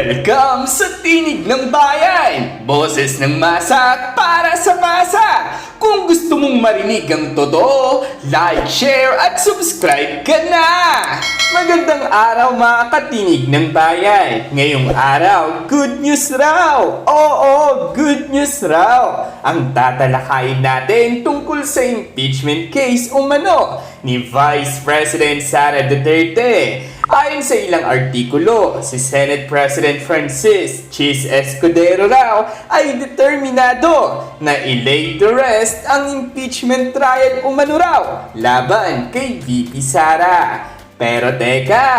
Welcome sa Tinig ng Bayan! Boses ng masa para sa masa! Kung gusto mong marinig ang totoo, like, share at subscribe ka na! Magandang araw mga katinig ng bayan! Ngayong araw, good news raw! Oo, good news raw! Ang tatalakayin natin tungkol sa impeachment case umano ni Vice President Sara Duterte. Ayon sa ilang artikulo, si Senate President Francis Chis Escudero raw ay determinado na i-lay to rest ang impeachment trial umano raw laban kay VP Sara. Pero teka,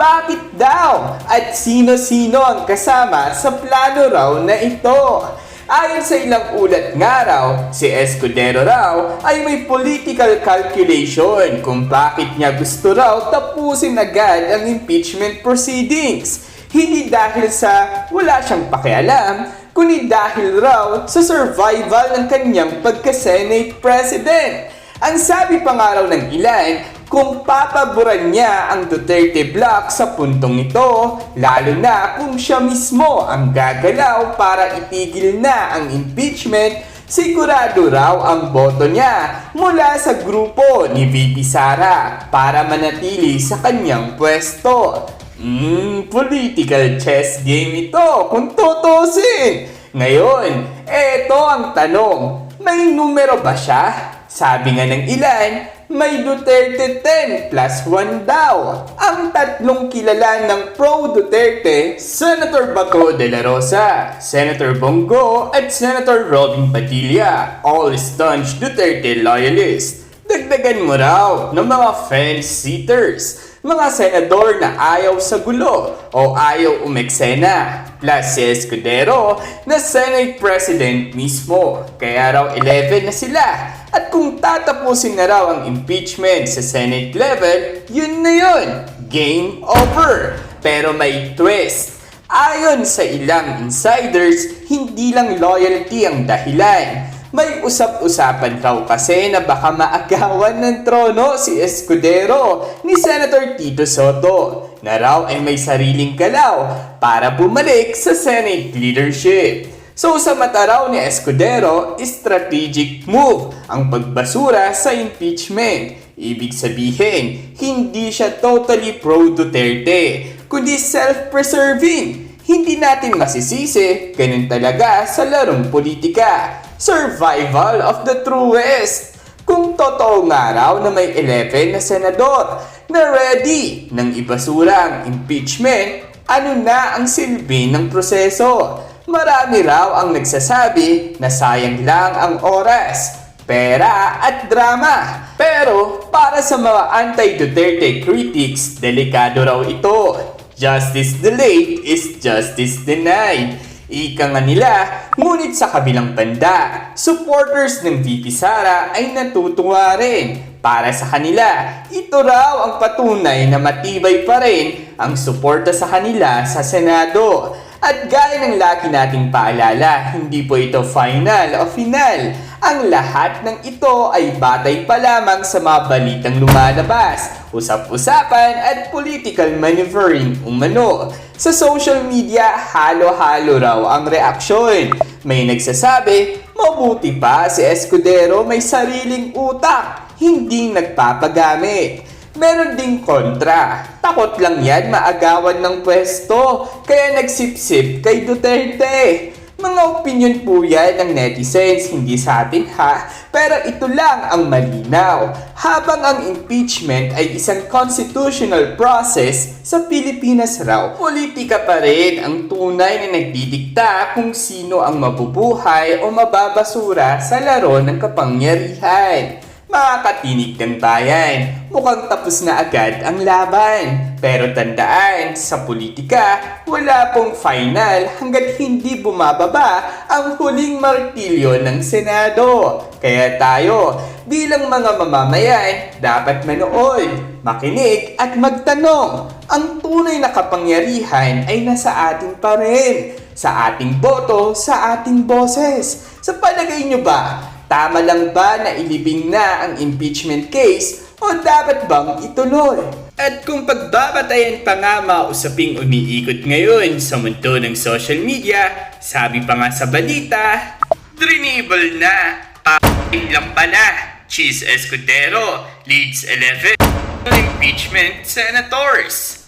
bakit daw? At sino-sino ang kasama sa plano raw na ito? Ayon sa ilang ulat nga raw, si Escudero raw ay may political calculation kung bakit niya gusto raw tapusin agad ang impeachment proceedings. Hindi dahil sa wala siyang pakialam, kundi dahil raw sa survival ng kanyang pagka-Senate President. Ang sabi pa nga raw ng ilan, kung papaboran niya ang Duterte Block sa puntong ito, lalo na kung siya mismo ang gagalaw para itigil na ang impeachment, sigurado raw ang boto niya mula sa grupo ni VP Sara para manatili sa kanyang pwesto. Hmm, political chess game ito kung tutusin. Ngayon, eto ang tanong, may numero ba siya? Sabi nga ng ilan, may Duterte 10 plus 1 daw. Ang tatlong kilala ng pro-Duterte, Senator Bato de la Rosa, Senator Bongo at Senator Robin Padilla, all staunch Duterte loyalists. Dagdagan mo raw ng mga fence-sitters, mga senador na ayaw sa gulo o ayaw umeksena, plus si Escudero na Senate President mismo. Kaya raw 11 na sila. At kung tatapusin na raw ang impeachment sa Senate level, yun na yun. Game over. Pero may twist. Ayon sa ilang insiders, hindi lang loyalty ang dahilan. May usap-usapan raw kasi na baka maagawan ng trono si Escudero ni Senator Tito Soto na raw ay may sariling galaw para bumalik sa Senate leadership. So sa mata raw ni Escudero, strategic move ang pagbasura sa impeachment. Ibig sabihin, hindi siya totally pro-Duterte, kundi self-preserving. Hindi natin masisisi, ganun talaga sa larong politika. Survival of the truest. Kung totoo nga raw na may 11 na senador na ready ng ibasura ang impeachment, ano na ang silbi ng proseso? Marami raw ang nagsasabi na sayang lang ang oras, pera at drama. Pero para sa mga anti-Duterte critics, delikado raw ito. Justice delayed is justice denied. Ika nga nila, ngunit sa kabilang banda, supporters ng VP Sara ay natutuwa rin. Para sa kanila, ito raw ang patunay na matibay pa rin ang suporta sa kanila sa Senado. At gaya ng lagi nating paalala, hindi po ito final o final. Ang lahat ng ito ay batay pa lamang sa mga balitang lumalabas, usap-usapan at political maneuvering umano. Sa social media, halo-halo raw ang reaksyon. May nagsasabi, mabuti pa si Escudero may sariling utak, hindi nagpapagamit. Meron ding kontra. Takot lang yan maagawan ng pwesto, kaya nagsipsip kay Duterte. Mga opinion po yan ng netizens, hindi sa atin ha, pero ito lang ang malinaw. Habang ang impeachment ay isang constitutional process sa Pilipinas raw, politika pa rin ang tunay na nagdidikta kung sino ang mabubuhay o mababasura sa laro ng kapangyarihan. Mga katinig ng bayan, mukhang tapos na agad ang laban. Pero tandaan, sa politika, wala pong final hanggat hindi bumababa ang huling martilyo ng Senado. Kaya tayo, bilang mga mamamayan, dapat manood, makinig at magtanong. Ang tunay na kapangyarihan ay nasa atin pa rin. Sa ating boto, sa ating boses. Sa palagay nyo ba, Tama lang ba na ilibing na ang impeachment case o dapat bang ituloy? At kung pagbabatayan pa nga mga usaping umiikot ngayon sa mundo ng social media, sabi pa nga sa balita, Drenable na, p***ing lang pala, Cheese Escudero leads 11 impeachment senators.